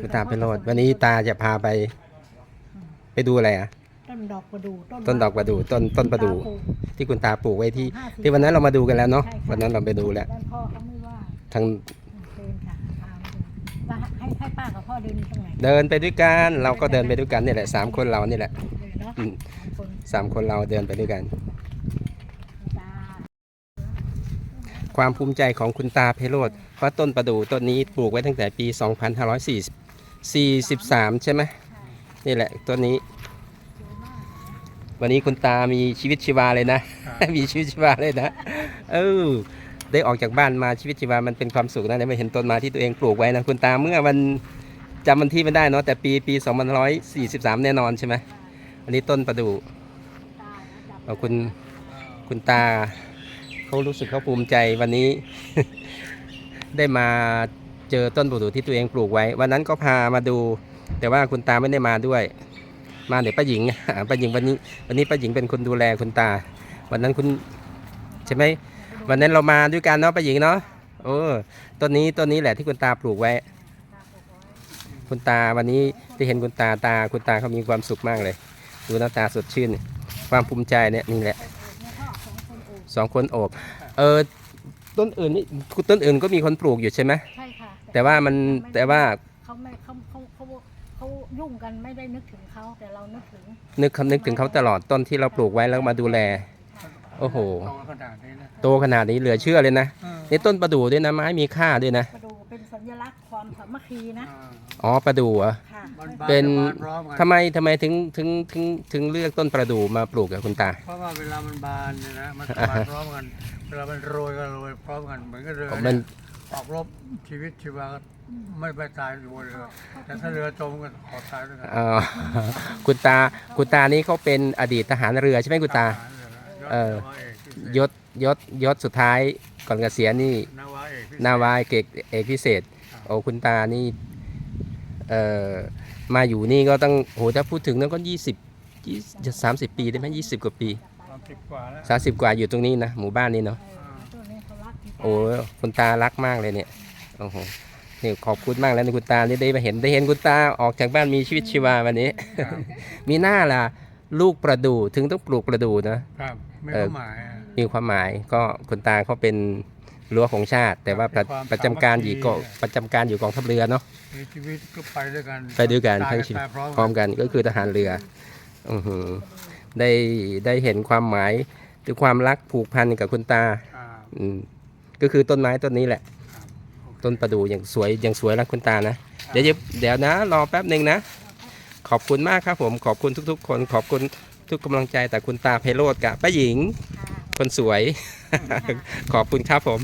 คุณตาไปโรดวันนี้ตาจะพาไป ไปดูอะไรอะ ต้นดอกประดู่ต้นดอกประดู่ต้นต้นประดู่ตาปลูกที่คุณตาปลูกไว้ที่ห้าสิบที่วันนั้นเรามาดูกันแล้วเนาะใช่ค่ะวันนั้นเราไปดูแล้วด้านพ่อเขาไม่ว่าทางเดินค่ะพามาดูว่าให้ให้ป้ากับพ่อเดินตรงไหนเดินไปด้วยกันเราก็เดินไปด้วยกันนี่แหละสามคนเรานี่แหละเลยเนาะอืมสามคนสามคนเราเดินไปด้วยกัน ตา ความภูมิใจของคุณตาเพโรดเพราะต้นประดู่ต้นนี้ปลูกไว้ตั้งแต่ปี 2543 ใช่ไหมนี่แหละต้นนี้ วันนี้คุณตามีชีวิตชีวาเลยนะ มีชีวิตชีวาเลยนะเออได้ออกจากบ้านมาชีวิตชีวามันเป็นความสุขนะได้มาเห็นต้นไม้ที่ตัวเองปลูกไว้นะคุณตาเมื่อวันจำวันที่ไม่ได้เนาะแต่ปีปี2543 แน่นอนใช่ไหมอันนี้ต้นประดู่ตาจับเอาคุณคุณตา เขารู้สึกเขาภูมิใจวันนี้ ได้มาเจอต้นประดู่ที่ตัวเองปลูกไว้ วันนั้นก็พามาดู แต่ว่าคุณตาไม่ได้มาด้วย มาเดี๋ยวป้าหญิงป้าหญิงวันนี้ วันนี้ป้าหญิงเป็นคนดูแลคุณตา วันนั้นคุณใช่ไหมวันนั้นเรามาด้วยกันเนาะป้าหญิงเนาะโอ้ต้นนี้ต้นนี้แหละที่คุณตาปลูกไว้ คุณตาวันนี้ได้เห็นคุณตาตาคุณตาเขามีความสุขมากเลย ดูหน้าตาสดชื่น ความภูมิใจเนี่ยนี่แหละ สองคนโอบเออต้นอื่นนี่ต้นอื่นก็มีคนปลูกอยู่ใช่ไหมใช่ค่ะแต่ว่ามันแต่ว่าเขาไม่เขาเขาเขาเขายุ่งกันไม่ได้นึกถึงเขาแต่เรานึกถึงนึกคำนึกถึงเขาตลอดต้นที่เราปลูกไว้แล้วมาดูแล โอ้โหโตขนาดนี้นะโตขนาดนี้เหลือเชื่อเลยนะเออนี่ต้นประดู่ด้วยนะไม้มีค่าด้วยนะประดูเป็นสัญลักษณ์ความสามัคคีนะเอออ๋อประดู่เหรอค่ะมันบาน เป็นจะบานพร้อมกันทำไมทำไมถึงถึงถึงถึงเลือกต้นประดู่มาปลูกกับคุณตา เพราะว่าเวลามันบานเนี่ยนะมันจะอ่าบาฮะนพร้อมกัน เวลามันโรยก็โรยพร้อมกันเหมือนกับเรือมัน ออกรบชีวิตชีวาก็ไม่ไปตายอยู่บนเรือแต่ถ้าเรือจมก็ขอตายด้วยกันเอ่อ คุณตาคุณตานี่เขาเป็นอดีตทหารเรือใช่ไหมคุณตา เออยศยศยศสุดท้ายก่อนเกษียณนี่นาวาเอกพิเศษนาวาเอกเอกพิเศษ โอ้คุณตานี่เอ่อ มาอยู่นี่ก็ต้องโหถ้าพูดถึงนั้นก็ยี่สิบยี่สามสิบปีได้ไหมยี่สิบกว่าปีความสิบกว่าแล้วสามสิบกว่าอยู่ตรงนี้นะหมู่บ้านนี้เนาะเออตัวนี้เขารักที่โอ้คุณตารักมากเลยเนี่ยโอ้โหนี่ขอบคุณมากแล้วนะคุณตาที่ได้มาเห็นได้เห็นคุณตาออกจากบ้านมีชีวิตชีวาวันนี้ครับมีหน้าล่ะลูกประดู่ถึงต้องปลูกประดู่นะครับไม่เออเข้าหมายอะมีความหมายก็คุณตาเขาเป็น รั้วของชาติ แต่ว่าประเป็นความประจำการอยู่กองสามัคคี ประจำการอยู่กองทัพเรือเนาะมีชีวิตก็ไปด้วยกันไปด้วยกันตาทั้งชีวิตตายพร้อมพร้อมกันกันก็คือทหารเรืออือหือได้ได้เห็นความหมายหรือความรักผูกพันกับคุณตา อ่าอืมก็คือต้นไม้ต้นนี้แหละครับต้นประดู่อย่างสวยอย่างสวยรักคุณตานะ เดี๋ยวจะเดี๋ยวนะ รอแป๊บหนึ่งนะ ขอบคุณมากครับผมขอบคุณทุก ๆ คนขอบคุณทุกกำลังใจแต่คุณตาไพโรธกับป้าหญิงค่ะ คนสวย ขอบคุณครับผม